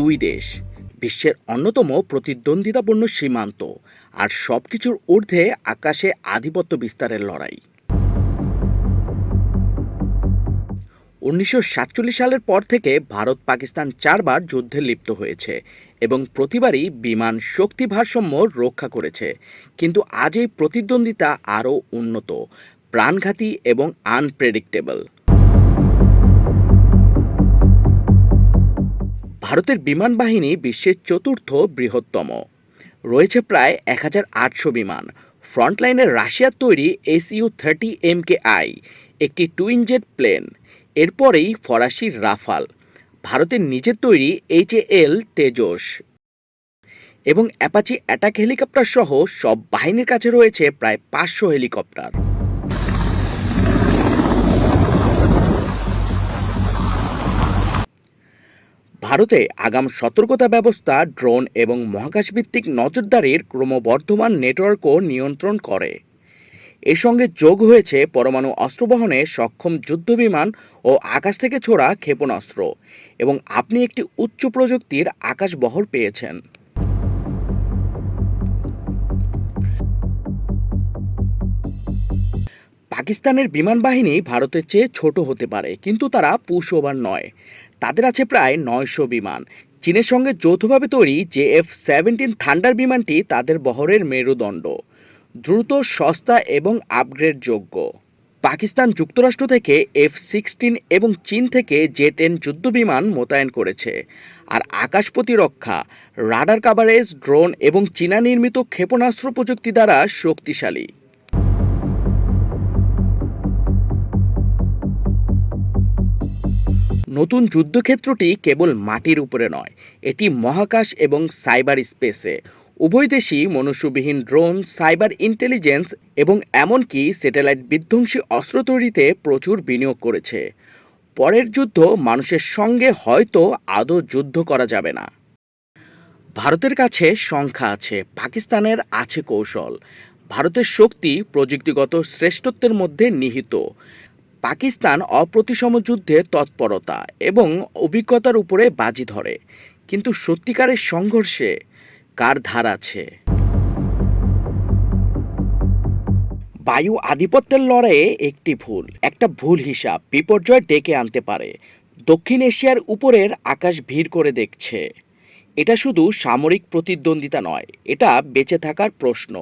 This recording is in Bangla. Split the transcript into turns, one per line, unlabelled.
দুই দেশ, বিশ্বের অন্যতম প্রতিদ্বন্দ্বিতাপূর্ণ সীমান্ত আর সব কিছুর ঊর্ধ্বে আকাশে আধিপত্য বিস্তারের লড়াই। উনিশশো সাতচল্লিশ সালের পর থেকে ভারত পাকিস্তান চারবার যুদ্ধে লিপ্ত হয়েছে এবং প্রতিবারই বিমান শক্তি ভারসাম্য রক্ষা করেছে। কিন্তু আজ এই প্রতিদ্বন্দ্বিতা আরও উন্নত, প্রাণঘাতী এবং আনপ্রেডিক্টেবল ভারতের বিমান বাহিনী বিশ্বের চতুর্থ বৃহত্তম। রয়েছে প্রায় এক হাজার আটশো বিমান। ফ্রন্টলাইনের রাশিয়ার তৈরি SU thirty M K I, একটি টুইন জেট প্লেন। এরপরেই ফরাসি রাফাল, ভারতের নিজের তৈরি এইচ এল তেজস। এবং অ্যাপাচি অ্যাটাক হেলিকপ্টার সহ সব বাহিনীর কাছে রয়েছে প্রায় পাঁচশো হেলিকপ্টার। ভারতে আগাম সতর্কতা ব্যবস্থা, ড্রোন এবং মহাকাশভিত্তিক নজরদারির ক্রমবর্ধমান নেটওয়ার্কও নিয়ন্ত্রণ করে। এর সঙ্গে যোগ হয়েছে পরমাণু অস্ত্র বহনে সক্ষম যুদ্ধবিমান ও আকাশ থেকে ছোড়া ক্ষেপণাস্ত্র এবং আপনি একটি উচ্চ প্রযুক্তির আকাশ বহর পেয়েছেন। পাকিস্তানের বিমান বাহিনী ভারতের চেয়ে ছোট হতে পারে, কিন্তু তারা পুষওভার নয়। তাদের আছে প্রায় নয়শো বিমান। চীনের সঙ্গে যৌথভাবে তৈরি জে এফ সেভেন্টিন থান্ডার বিমানটি তাদের বহরের মেরুদণ্ড। দ্রুত, সস্তা এবং আপগ্রেডযোগ্য পাকিস্তান যুক্তরাষ্ট্র থেকে এফ সিক্সটিন এবং চীন থেকে জে টেন যুদ্ধবিমান মোতায়েন করেছে। আর আকাশ প্রতিরক্ষা, রাডার কাভারেজ, ড্রোন এবং চীনা নির্মিত ক্ষেপণাস্ত্র প্রযুক্তি দ্বারা শক্তিশালী। নতুন যুদ্ধক্ষেত্রটি কেবল মাটির উপরে নয়, এটি মহাকাশ এবং সাইবার স্পেসে। উভয় দেশই মনুষ্যবিহীন ড্রোন, সাইবার ইন্টেলিজেন্স এবং এমনকি স্যাটেলাইট বিধ্বংসী অস্ত্র তৈরিতে প্রচুর বিনিয়োগ করেছে। পরের যুদ্ধ মানুষের সঙ্গে হয়তো আদৌ যুদ্ধ করা যাবে না। ভারতের কাছে সংখ্যা আছে, পাকিস্তানের আছে কৌশল। ভারতের শক্তি প্রযুক্তিগত শ্রেষ্ঠত্বের মধ্যে নিহিত। পাকিস্তান অপ্রতিসম যুদ্ধে তৎপরতা এবং অভিজ্ঞতার উপরে বাজি ধরে। কিন্তু সত্যিকারের সংঘর্ষে কার ধার আছে? বায়ু আধিপত্যের লড়াইয়ে একটি ভুল, একটা ভুল হিসাব বিপর্যয় ডেকে আনতে পারে। দক্ষিণ এশিয়ার উপরের আকাশ ভিড় করে দেখছে। এটা শুধু সামরিক প্রতিদ্বন্দ্বিতা নয়, এটা বেঁচে থাকার প্রশ্ন।